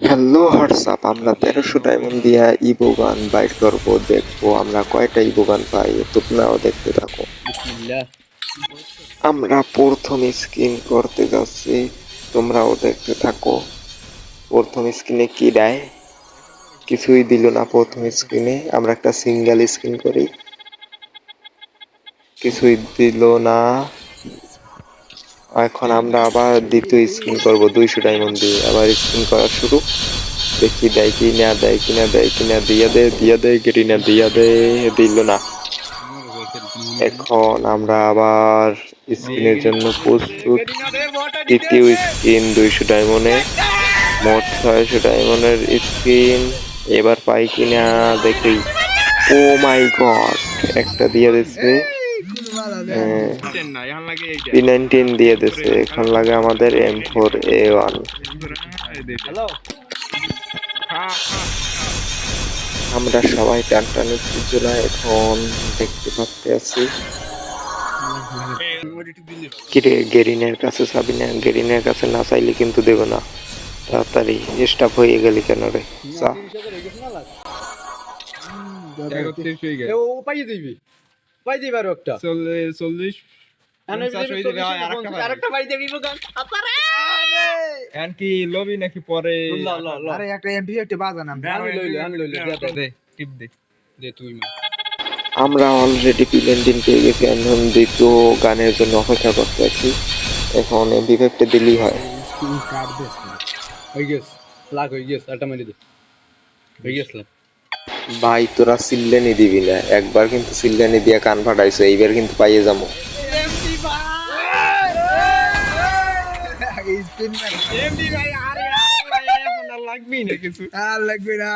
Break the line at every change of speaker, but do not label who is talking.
Hello WhatsApp? আমরা তেরোশো diamond দিয়া ইবো গান বাইর করব। দেখব আমরা কয়টা ইবো গান পাই তোমরাও দেখতে থাকো। আমরা প্রথম স্ক্রিন করতে যাচ্ছি তোমরাও দেখতে থাকো। প্রথম স্ক্রিনে কি দেয়? কিছুই দিল না প্রথম স্ক্রিনে। আমরা একটা সিঙ্গেল স্ক্রিন করি। কিছুই দিল না। এখন আমরা আবার দ্বিতীয় স্ক্রিন করব, দুইশো ডায়মন্ড দিয়ে। আবার স্ক্রিন করা শুরু। দেখি দেয় কি না, দেয় কি না, দেয় কি না, দিয়া দে দিয়া দে, গেরি না, দিয়া দে, দিল না। এখন আমরা আবার স্ক্রিনের জন্য প্রস্তুত। তৃতীয় স্ক্রিন দুইশো ডায়মন্ডে মোট ছয়শো ডায়মন্ডের স্ক্রিন এবার পাই কিনা দেখি। ও মাই গড একটা দিয়ে দিচ্ছে পি নাইনটিন দিয়ে দিচ্ছে এখন লাগে আমাদের এম ফোর এ ওয়ান আমরা সবাই টান টানের এখন দেখতে পাচ্ছি আছি। কিরে, গেরিনের কাছে চাবি না, গেরিনের কাছে না চাইলে কিন্তু দেব না। তাড়াতাড়ি স্টাফ হয়ে গেলি কেন রে? চা
ও পাইয়ে দিবি। পাই আরও একটা
চল্লিশ হয়ে যাবে, আর একটা পাই।
আরেকটা পাই দিবি বগান
এখন কি লবি নাকি পরে?
একটা এমপি একটা বাজান আমি
আমি লইলো আমি লইলো
টিপ দে। দে তুই মা।
আমরা অলরেডি পিলেন্টিন পেয়ে গেছি এখন দ্বিতীয় গানের জন্য অপেক্ষা করতে আছি। এখন বিভেকটা দিলেই হয়।
হয়ে গেছে লাগ হয়ে গেছে একটা মেরে দে। হয়ে গেছে লাগ।
ভাই তোরা সিল্লেনি দিবি না একবার কিন্তু সিল্লেনি দিয়া কান ফাটাইছো এইবার কিন্তু পাইয়ে যাব
লাগবেই না কিছু
আর লাগবে না